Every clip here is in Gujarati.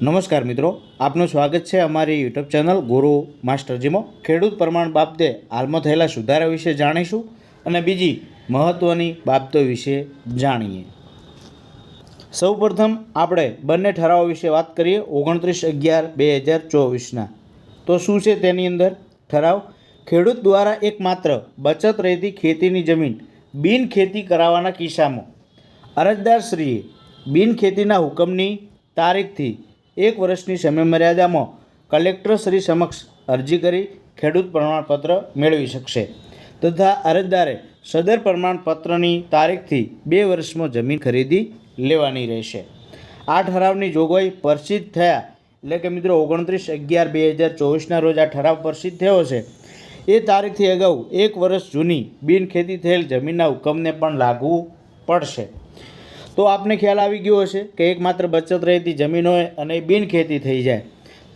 નમસ્કાર મિત્રો, આપનું સ્વાગત છે અમારી યુટ્યુબ ચેનલ ગુરુ માસ્ટરજીમાં. ખેડૂત પ્રમાણ બાબતે હાલમાં થયેલા સુધારા વિશે જાણીશું અને બીજી મહત્ત્વની બાબતો વિશે જાણીએ. સૌપ્રથમ આપણે બંને ઠરાવો વિશે વાત કરીએ, ઓગણત્રીસ અગિયાર બે હજાર ચોવીસના. તો શું છે તેની અંદર? ઠરાવ, ખેડૂત દ્વારા એકમાત્ર બચત રહેતી ખેતીની જમીન બિન ખેતી કરાવવાના કિસ્સામાં. અરજદારશ્રીએ બિન ખેતીના હુકમની તારીખથી એક વર્ષની સમયમર્યાદામાં કલેક્ટર શ્રી સમક્ષ અરજી કરી ખેડૂત પ્રમાણપત્ર મેળવી શકશે તથા અરજદારે સદર પ્રમાણપત્રની તારીખથી બે વર્ષમાં જમીન ખરીદી લેવાની રહેશે. આ ઠરાવની જોગવાઈ પ્રસિદ્ધ થયા એટલે કે મિત્રો ઓગણત્રીસ અગિયાર બે હજાર ચોવીસના રોજ આ ઠરાવ પ્રસિદ્ધ થયો છે. એ તારીખથી અગાઉ એક વર્ષ જૂની બિનખેતી થયેલ જમીનના હુકમને પણ લાગુ પડશે. તો આપને ખ્યાલ આવી ગયો હશે કે એકમાત્ર બચત રહેતી જમીન હોય અને એ બિનખેતી થઈ જાય.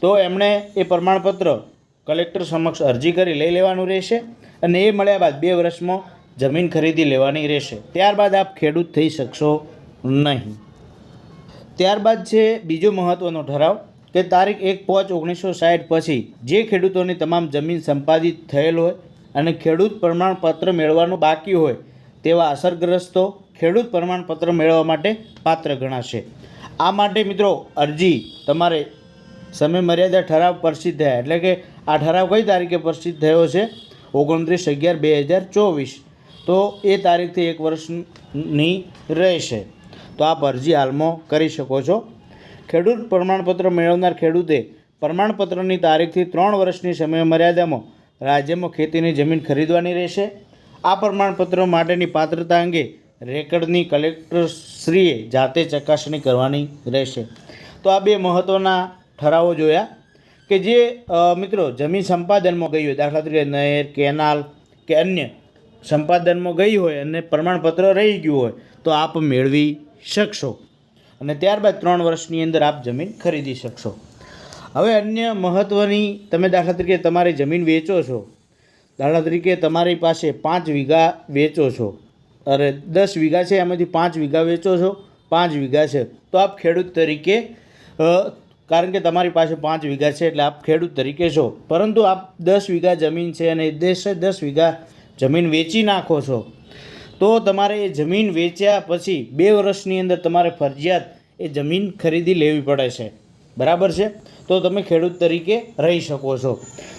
તો એમણે એ પ્રમાણપત્ર કલેક્ટર સમક્ષ અરજી કરી લઈ લેવાનું રહેશે અને એ મળ્યા બાદ બે વર્ષમાં જમીન ખરીદી લેવાની રહેશે. ત્યારબાદ આપ ખેડૂત થઈ શકશો નહીં. ત્યારબાદ છે બીજો મહત્ત્વનો ઠરાવ કે તારીખ એક પાંચ ઓગણીસો સાઠ પછી જે ખેડૂતોની તમામ જમીન સંપાદિત થયેલ હોય અને ખેડૂત પ્રમાણપત્ર મેળવવાનું બાકી હોય તેવા અસરગ્રસ્તો ખેડૂત પ્રમાણપત્ર મેળવવા માટે પાત્ર ગણાશે. આ માટે મિત્રો અરજી તમારે સમય મર્યાદા ઠરાવ પ્રસિદ્ધ થયા. એટલે કે આ ઠરાવ કઈ તારીખે પ્રસિદ્ધ થયો છે? ઓગણત્રીસ અગિયાર બે હજાર ચોવીસ. તો એ તારીખથી એક વર્ષની રહેશે. તો આપ અરજી હાલમાં કરી શકો છો. ખેડૂત પ્રમાણપત્ર મેળવનાર ખેડૂતે પ્રમાણપત્રની તારીખથી ત્રણ વર્ષની સમય મર્યાદામાં રાજ્યમાં ખેતીની જમીન ખરીદવાની રહેશે. આ પ્રમાણપત્ર માટેની પાત્રતા અંગે રેકર્ડની કલેક્ટરશ્રીએ જાતે ચકાસણી કરવાની રહેશે. તો આ બે મહત્ત્વના ઠરાવો જોયા કે જે મિત્રો, જમીન સંપાદનમાં ગઈ હોય દાખલા તરીકે નહેર, કેનાલ કે અન્ય સંપાદનમાં ગઈ હોય અને પ્રમાણપત્ર રહી ગયું હોય, તો આપ મેળવી શકશો. અને ત્યારબાદ ત્રણ વર્ષની અંદર આપ જમીન ખરીદી શકશો. હવે અન્ય મહત્ત્વની તમે દાખલા તરીકે તમારી જમીન વેચો છો દાખલા તરીકે તમારી પાસે પાંચ વીઘા વેચો છો અરે દસ વીઘા છે, એમાંથી પાંચ વીઘા વેચો છો, પાંચ વીઘા છે. તો આપ ખેડૂત તરીકે કારણ કે તમારી પાસે પાંચ વીઘા છે એટલે આપ ખેડૂત તરીકે છો. પરંતુ આપ દસ વીઘા જમીન છે અને દેશે દસ વીઘા જમીન વેચી નાખો છો. તો તમારે એ જમીન વેચ્યા પછી બે વર્ષની અંદર તમારે ફરજિયાત એ જમીન ખરીદી લેવી પડે છે. બરાબર છે? તો તમે ખેડૂત તરીકે રહી શકો છો.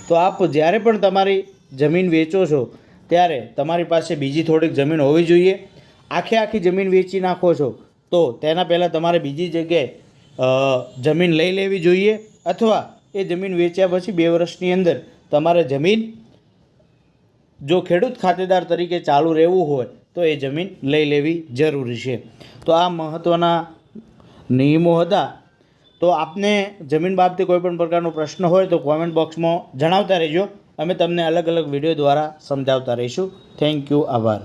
તો આપ જ્યારે પણ તમારી જમીન વેચો છો ત્યારે તમારી પાસે બીજી થોડીક જમીન હોવી જોઈએ. આખે આખી જમીન વેચી નાખો છો, તો તેના પહેલાં તમારે બીજી જગ્યાએ જમીન લઈ લેવી જોઈએ અથવા એ જમીન વેચ્યા પછી બે વર્ષની અંદર તમારે જમીન, જો ખેડૂત ખાતેદાર તરીકે ચાલુ રહેવું હોય, તો એ જમીન લઈ લેવી જરૂરી છે. તો આ મહત્ત્વના નિયમો હતા. તો આપને જમીન બાબતે કોઈપણ પ્રકારનો પ્રશ્ન હોય તો કોમેન્ટ બોક્સમાં જણાવતા રહેજો. અમે તમને અલગ અલગ વીડિયો દ્વારા સમજાવતા રહીશું. થેન્ક યુ આભાર.